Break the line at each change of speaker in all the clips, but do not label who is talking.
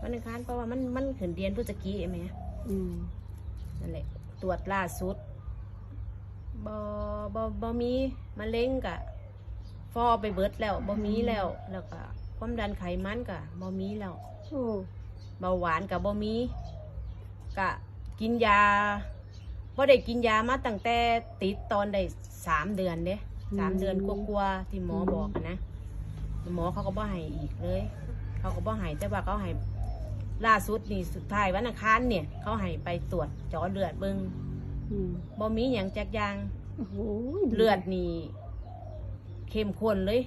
วันอังคารเพราะว่ามันมันขึ้นเดือนพฤศจิกายนไหม
อืม
นั่นแหละตรวจล่าสุดบอบอบอมีมะเร็งกะ ฟอไปเบิดแล้วบอมีแล้วแล้วก็ความดันไขมันกะบอมีแล้ว
โอ้
เบาหวานกับบะมีกะกินยาพอได้กินยามาตั้งแต่ติดตอนได้สามเดือนเด้สามเดือนกว่าๆที่หมอบอกอะนะหมอเขาก็บ่ให้อีกเลย เขาก็บ่ให้แต่ว่าเขาให้ ล่าสุดนี่สุดท้ายวันอังคารเนี่ย เขาให้ไปตรวจเจอเลือดเบิง
อืม
บ่มีอย่างจักอยาง
โอ้โห
เลือดนี่เข้มข้นเลย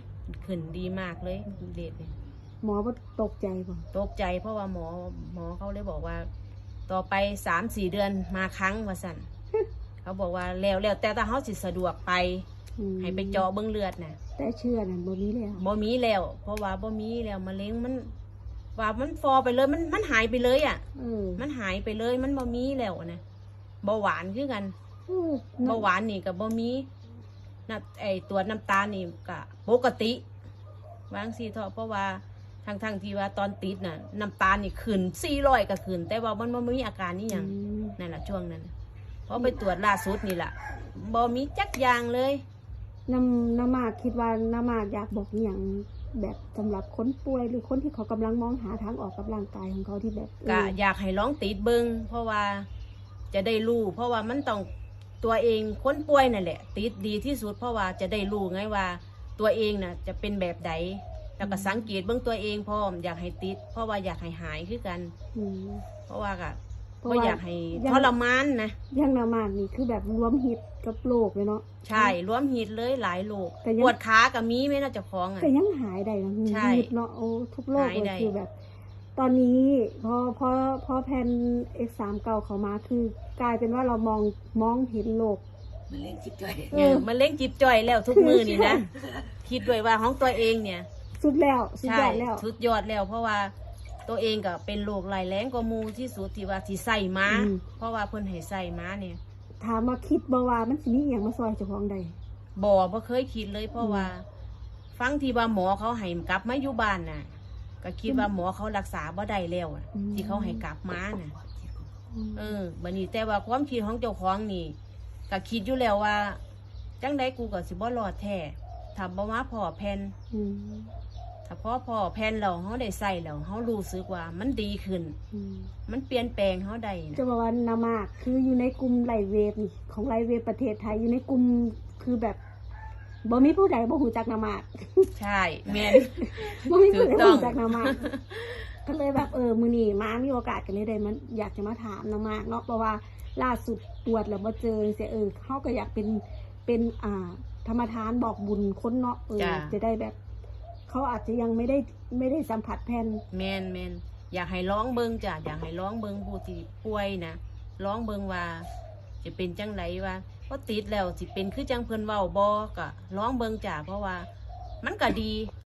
ขึ้นดีมากเลยเด็ดเนี่ย
หมอบ่ตกใจบ่
ตกใจเพราะว่าหมอหมอเขาเลยบอกว่า ต่อไปสามสี่เดือนมาครั้งว่าสั่นเขาบอกว่าแล้วแล้วแต่ถ้าเขาสิสะดวกไป
อืม
ให้ไปเจาะเบิ้งเลือดน่ะ
แต่เชื่อนั่นบ่มีแล้ว
บ่มีแล้ว เพราะว่าบ่มีแล้วมะเร็งมัน ว่ามันฟอไปเลยมันมันหายไปเลยอะ
เออ
มันหายไปเลยมันบ่มีแล้วนะเบาหวานคือกัน
เออ
เบาหวานนี่กับบ่มีน้ำไอตัวน้ำตาลนี่ก็ปกติวางสีเถอะเพราะว่าทางทางๆที่ว่าตอนติดน่ะน้ำตาลนี่ขึ้นสี่ร้อยก็ขึ้นแต่ว่ามันบ่มีอาการนี่หยัง
อืม
นั่นแหละช่วงนั้นน่ะเพราะไปตรวจล่าสุดนี่แหละบ่มีจักอย่างเลย
น้ำน้ำมากคิดว่าน้ำมากอยากบอกอหย่าง แบบสำหรับคนป่วยหรือคนที่เขากำลังมองหาทางออกกับร่างกายของเขาที่แบบเอ
ก็
อ
อยากให้ลองติดเบิงเพราะว่าจะได้รู้เพราะว่ามันต้องตัวเองคนป่วยนั่นแหละ ติดดีที่สุดเพราะว่าจะได้รู้ไงว่าตัวเองน่ะจะเป็นแบบใดแล้วก็สังเกตเบื้องตัวเองพร้อมอยากให้ติด เพราะว่าอยากให้หายคือกัน
อืม
เพราะว่าก็
เพราะ
ก็
ว่า
อยากให้
ยัง
ทรมานนะ
อย่างน้ำมากนี่คือแบบรวมฮิตกับโลกเลยเนาะ
ใช่รวมหิดเลยหลายโรค
แต่ยัง
ปวดขากับมีไหมน่าจะคล้องอะ
แต่ยังหายได้นะ
ใช่
ฮิตเนาะโอ้ทุกโลก
หาย
เล
ได้
ยคือแบบ ตอนนี้พอพอพอแผ่น X3 เก่าเขามาคือกลายเป็นว่าเรามองมองเห็นโลก
มันเล่นจิตใจ
เอ
เอ
อ
อมันเล่งจิบจ่อยแล้วทุกมือนี่นะ คิดด้วยว่าของตัวเองเนี่ย
สุดแล้วสุด
ใช่
ยอดแล้ว
สุดยอดแล้วเพราะว่า ตัวเองก็เป็นโรคไหลายแรงกว่าหมูที่สุดที่ว่าที่ใส่มา
อืม
เพราะว่าเพิ่นให้ใส่มาเนี่ย
ถามว่าคิดบ่ว่ามันสิมีอหย่างมาซอยเจ้าของใด
บ่บ่เคยคิดเลยเพราะว่า ฟังที่ว่าหมอเขาให้กลับมาอยู่บ้านน่ะ ก็คิดว่าหมอเขารักษาบ่ได้แล้วอะ
อืม
ที่เขาให้กลับมาน่ะ เออบัดนี้แต่ว่าความคิดของเจ้าของนี่ก็คิดอยู่แล้วว่า จังไดกูก็สิบ่รอดแท้ถ้าบ่มาพอแผ่น
อืม
ถ้าพอพอแผ่นเราเฮาได้ใส่แล้วเฮารู้สึกว่ามันดีขึ้น
อืม
มันเปลี่ยนแปลงเฮาได้
จะ
นะ
บอกว่านามากคืออยู่ในกลุ่มไลเวฟนี่ของไลเวฟประเทศไทยอยู่ในกลุ่มคือแบบบ่มีผู้ใดบ่หูจักนามาก
ใช่แม่น
บ่มีผู้ใด
ถูกต้
บ่
อง
หูจักนามาก ก็เลยแบบเออมือนี่มามีโอกาสกันเลยได้มันอยากจะมาถามนามากเนาะเพราะว่าล่าสุดตรวจแล้วบ่เจอเสียเออเขาก็อยากเป็นเป็นอ่าธรรมทานบอกบุญคนเนาะเออ
จ้ะ
จะได้แบบ เขาอาจจะยังไม่ได้ไม่ได้สัมผัสแผ่น
แมนแมนอยากให้ร้องเบิงจ้ะอยากให้ร้องเบิงผู้ที่ป่วยนะร้องเบิงว่า จะเป็นจังไรว่าก็ติดแล้วสิเป็นคือจังเพิ่นเว้าบอก็ร้องเบิงจ้ะเพราะว่า มันก็ดี